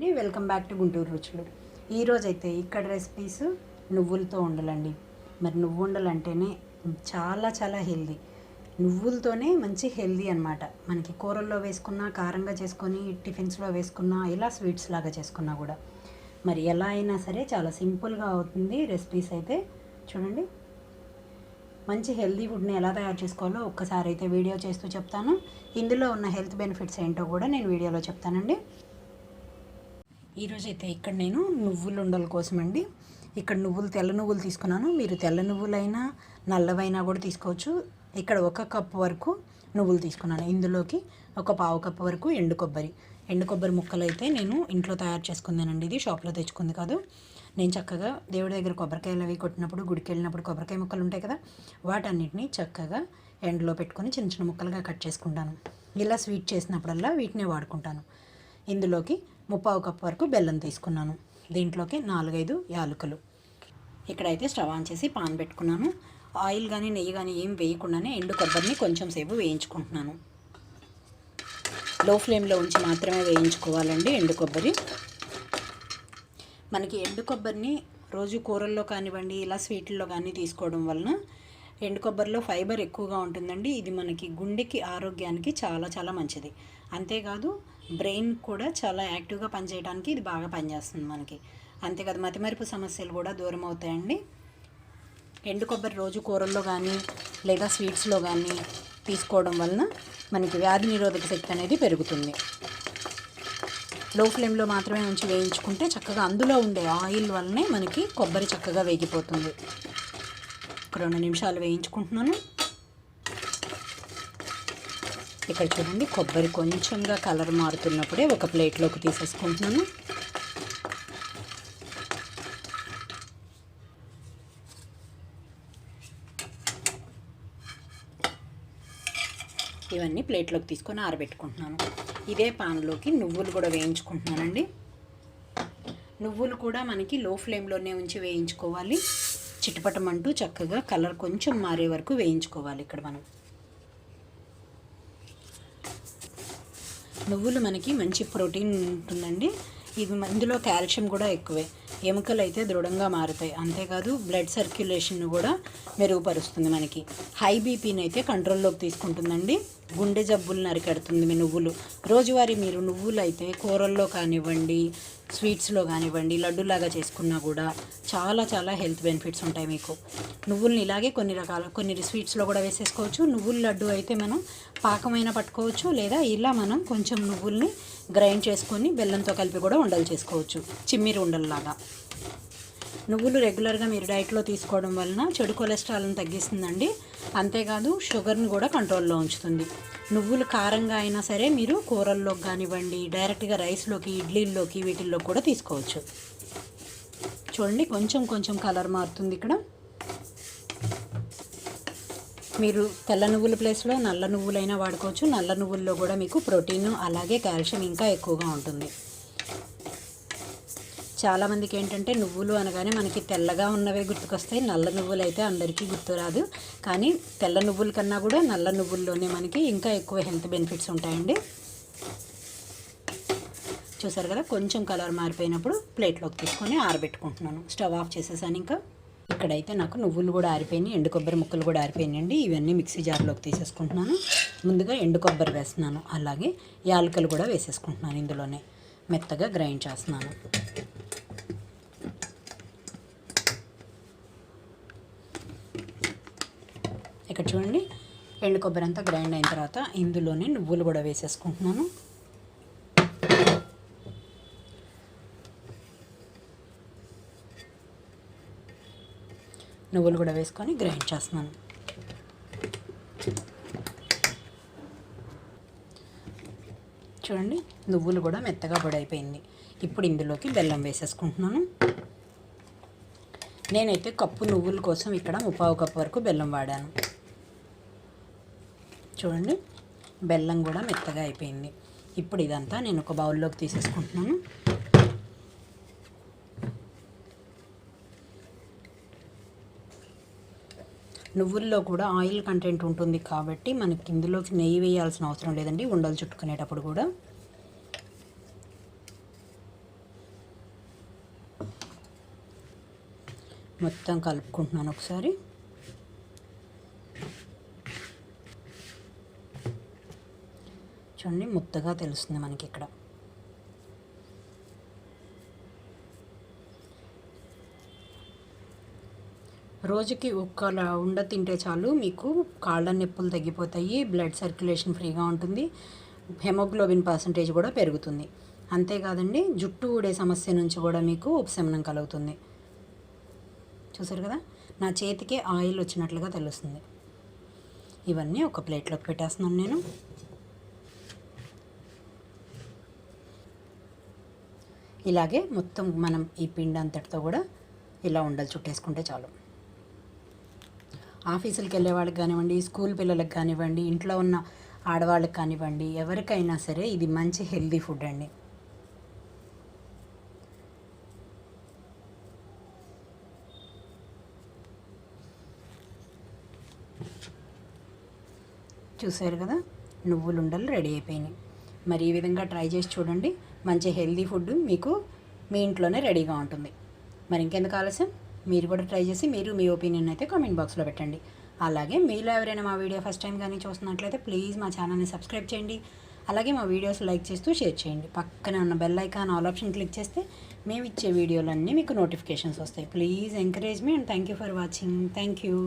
అండి. Welcome back to Guntur రుచులు. ఈరోజు అయితే ఇక్కడ రెసిపీస్ నువ్వులతో ఉండలండి మరి నువ్వు ఉండాలంటేనే చాలా చాలా హెల్దీ నువ్వులతోనే మంచి హెల్దీ అనమాట మనకి కూరల్లో వేసుకున్నా కారంగా చేసుకొని టిఫిన్స్లో వేసుకున్నా ఇలా స్వీట్స్ లాగా చేసుకున్నా కూడా. మరి ఎలా అయినా సరే చాలా సింపుల్గా అవుతుంది రెసిపీస్ అయితే. చూడండి. మంచి హెల్దీ ఫుడ్ని ఎలా తయారు చేసుకోవాలో ఒక్కసారి అయితే వీడియో చేస్తూ చెప్తాను. ఇందులో ఉన్న హెల్త్ బెనిఫిట్స్ ఏంటో కూడా నేను వీడియోలో చెప్తానండి. ఈరోజు అయితే ఇక్కడ నేను నువ్వులు ఉండల కోసం అండి ఇక్కడ నువ్వులు తెల్ల నువ్వులు తీసుకున్నాను. మీరు తెల్ల నువ్వులైనా నల్లవైనా కూడా తీసుకోవచ్చు. ఇక్కడ ఒక కప్పు వరకు నువ్వులు తీసుకున్నాను. ఇందులోకి ఒక పావు కప్పు వరకు ఎండు కొబ్బరి. ఎండు కొబ్బరి ముక్కలు అయితే నేను ఇంట్లో తయారు చేసుకుందానండి ఇది షాప్లో తెచ్చుకుంది కాదు. నేను చక్కగా దేవుడి దగ్గర కొబ్బరికాయలు అవి కొట్టినప్పుడు గుడికి వెళ్ళినప్పుడు కొబ్బరికాయ ముక్కలు ఉంటాయి కదా వాటన్నిటిని చక్కగా ఎండలో పెట్టుకొని చిన్న చిన్న ముక్కలుగా కట్ చేసుకుంటాను. ఇలా స్వీట్ చేసినప్పుడల్లా వీటిని వాడుకుంటాను. ఇందులోకి ముప్పావు కప్పు వరకు బెల్లం తీసుకున్నాను. దీంట్లోకి నాలుగైదు యాలకులు. ఇక్కడైతే స్టవ్ ఆన్ చేసి పాన్ పెట్టుకున్నాను. ఆయిల్ కానీ నెయ్యి కానీ ఏం వేయకుండానే ఎండు కొబ్బరిని కొంచెం సేపు వేయించుకుంటున్నాను. లో ఫ్లేమ్లో ఉంచి మాత్రమే వేయించుకోవాలండి ఎండు కొబ్బరి. మనకి ఎండు కొబ్బరిని రోజు కూరల్లో కానివ్వండి ఇలా స్వీట్లలో కానీ తీసుకోవడం వలన ఎండు కొబ్బరిలో ఫైబర్ ఎక్కువగా ఉంటుందండి. ఇది మనకి గుండెకి ఆరోగ్యానికి చాలా చాలా మంచిది. అంతేకాదు బ్రెయిన్ కూడా చాలా యాక్టివ్గా పనిచేయడానికి ఇది బాగా పనిచేస్తుంది మనకి. అంతేకాదు మతిమరుపు సమస్యలు కూడా దూరం అవుతాయండి. ఎండు కొబ్బరి రోజు కూరల్లో కానీ లేదా స్వీట్స్లో కానీ తీసుకోవడం వలన మనకి వ్యాధి నిరోధక శక్తి అనేది పెరుగుతుంది. లో ఫ్లేమ్లో మాత్రమే ఉంచి వేయించుకుంటే చక్కగా అందులో ఉండే ఆయిల్ వల్లనే మనకి కొబ్బరి చక్కగా వేగిపోతుంది. రెండు నిమిషాలు వేయించుకుంటున్నాను. ఇక్కడ చూడండి కొబ్బరి కొంచెంగా కలర్ మారుతున్నప్పుడే ఒక ప్లేట్లోకి తీసేసుకుంటున్నాను. ఇవన్నీ ప్లేట్లోకి తీసుకొని ఆరబెట్టుకుంటున్నాను. ఇదే పాన్లోకి నువ్వులు కూడా వేయించుకుంటున్నానండి. నువ్వులు కూడా మనకి లో ఫ్లేమ్లోనే ఉంచి వేయించుకోవాలి. చిటపటమంటూ చక్కగా కలర్ కొంచెం మారే వరకు వేయించుకోవాలి ఇక్కడ మనం. నువ్వులు మనకి మంచి ప్రోటీన్ ఉంటుందండి. ఇవి ఇందులో కాల్షియం కూడా ఎక్కువే. ఎముకలు అయితే దృఢంగా మారుతాయి. అంతేకాదు బ్లడ్ సర్క్యులేషన్ కూడా మెరుగుపరుస్తుంది మనకి. హై బీపీని అయితే కంట్రోల్లోకి తీసుకుంటుందండి. గుండె జబ్బులను అరికడుతుంది మీ నువ్వులు. రోజువారీ మీరు నువ్వులు అయితే కూరల్లో కానివ్వండి స్వీట్స్లో కానివ్వండి లడ్డులాగా చేసుకున్నా కూడా చాలా చాలా హెల్త్ బెనిఫిట్స్ ఉంటాయి మీకు. నువ్వుల్ని ఇలాగే కొన్ని రకాల కొన్ని స్వీట్స్లో కూడా వేసేసుకోవచ్చు. నువ్వుల లడ్డు అయితే మనం పాకమైన పట్టుకోవచ్చు లేదా ఇలా మనం కొంచెం నువ్వుల్ని గ్రైండ్ చేసుకొని బెల్లంతో కలిపి కూడా ఉండలు చేసుకోవచ్చు. చిమ్మిరి ఉండల్లాగా. నువ్వులు రెగ్యులర్గా మీరు డైట్లో తీసుకోవడం వలన చెడు కొలెస్ట్రాల్ని తగ్గిస్తుందండి. అంతేకాదు షుగర్ని కూడా కంట్రోల్లో ఉంచుతుంది. నువ్వులు కారంగా అయినా సరే మీరు కూరల్లోకి కానివ్వండి డైరెక్ట్గా రైస్లోకి ఇడ్లీల్లోకి వీటిల్లో కూడా తీసుకోవచ్చు. చూడండి కొంచెం కొంచెం కలర్ మారుతుంది ఇక్కడ. మీరు తెల్ల నువ్వుల ప్లేస్లో నల్ల నువ్వులైనా వాడుకోవచ్చు. నల్ల నువ్వుల్లో కూడా మీకు ప్రోటీన్ అలాగే కాల్షియం ఇంకా ఎక్కువగా ఉంటుంది. చాలామందికి ఏంటంటే నువ్వులు అనగానే మనకి తెల్లగా ఉన్నవే గుర్తుకొస్తాయి. నల్ల నువ్వులు అయితే అందరికీ గుర్తురాదు కానీ తెల్ల నువ్వుల కన్నా కూడా నల్ల నువ్వుల్లోనే మనకి ఇంకా ఎక్కువ హెల్త్ బెనిఫిట్స్ ఉంటాయండి. చూసారు కదా? కొంచెం కలర్ మారిపోయినప్పుడు ప్లేట్లోకి తీసుకొని ఆరబెట్టుకుంటున్నాను. స్టవ్ ఆఫ్ చేసేసాను ఇంకా. ఇక్కడైతే నాకు నువ్వులు కూడా ఆరిపోయినాయి. ఎండు కొబ్బరి ముక్కలు కూడా ఆరిపోయినాయండి. ఇవన్నీ మిక్సీ జార్లోకి తీసేసుకుంటున్నాను. ముందుగా ఎండు కొబ్బరి వేస్తున్నాను. అలాగే యాలకలు కూడా వేసేసుకుంటున్నాను ఇందులోనే. మెత్తగా గ్రైండ్ చేస్తున్నాను. ఇక్కడ చూడండి. ఎండు కొబ్బరి అంతా గ్రైండ్ అయిన తర్వాత ఇందులోనే నువ్వులు కూడా వేసేసుకుంటున్నాను. నువ్వులు కూడా వేసుకొని గ్రైండ్ చేస్తున్నాను. చూడండి నువ్వులు కూడా మెత్తగా పొడైపోయింది ఇప్పుడు ఇందులోకి బెల్లం వేసేసుకుంటున్నాను. నేనైతే కప్పు నువ్వుల కోసం ఇక్కడ ముప్పావు కప్పు వరకు బెల్లం వాడాను. చూడండి. బెల్లం కూడా మెత్తగా అయిపోయింది. ఇప్పుడు ఇదంతా నేను ఒక బౌల్లోకి తీసేసుకుంటున్నాను. నువ్వుల్లో కూడా ఆయిల్ కంటెంట్ ఉంటుంది కాబట్టి మనకి ఇందులోకి నెయ్యి వేయాల్సిన అవసరం లేదండి. ఉండలు చుట్టుకునేటప్పుడు కూడా. మొత్తం కలుపుకుంటున్నాను ఒకసారి. చూడండి ముద్దగా తెలుస్తుంది మనకి ఇక్కడ రోజుకి ఒక్క ఉండ తింటే చాలు మీకు కాళ్ళ నొప్పులు తగ్గిపోతాయి బ్లడ్ సర్క్యులేషన్ ఫ్రీగా ఉంటుంది హెమోగ్లోబిన్ పర్సంటేజ్ కూడా పెరుగుతుంది. అంతేకాదండి జుట్టు ఊడే సమస్య నుంచి కూడా మీకు ఉపశమనం కలుగుతుంది. చూసారు కదా? నా చేతికి ఆయిల్ వచ్చినట్లుగా తెలుస్తుంది. ఇవన్నీ ఒక ప్లేట్లోకి పెట్టేస్తున్నాను నేను. ఇలాగే మొత్తం మనం ఈ పిండి అంతటితో కూడా ఇలా ఉండలు చుట్టేసుకుంటే చాలు. ఆఫీసులకు వెళ్ళే వాళ్ళకి కానివ్వండి స్కూల్ పిల్లలకు కానివ్వండి ఇంట్లో ఉన్న ఆడవాళ్ళకి కానివ్వండి ఎవరికైనా సరే ఇది మంచి హెల్దీ ఫుడ్ అండి. చూసారు కదా? నువ్వులు ఉండలు రెడీ అయిపోయినాయి. మరి ఈ విధంగా ట్రై చేసి చూడండి. మంచి హెల్దీ ఫుడ్ మీకు మీ ఇంట్లోనే రెడీగా ఉంటుంది. మరి ఇంకెందుకు ఆలస్యం? మీరు కూడా ట్రై చేసి మీరు మీ ఒపీనియన్ అయితే కామెంట్ బాక్స్లో పెట్టండి. అలాగే మీలో ఎవరైనా మా వీడియో ఫస్ట్ టైం కానీ చూస్తున్నట్లయితే ప్లీజ్ మా ఛానల్ని సబ్స్క్రైబ్ చేయండి. అలాగే మా వీడియోస్ లైక్ చేస్తూ షేర్ చేయండి. పక్కనే ఉన్న bell icon all option click చేస్తే మేము ఇచ్చే వీడియోలన్నీ మీకు నోటిఫికేషన్స్ వస్తాయి. Please encourage me and thank you for watching. Thank you.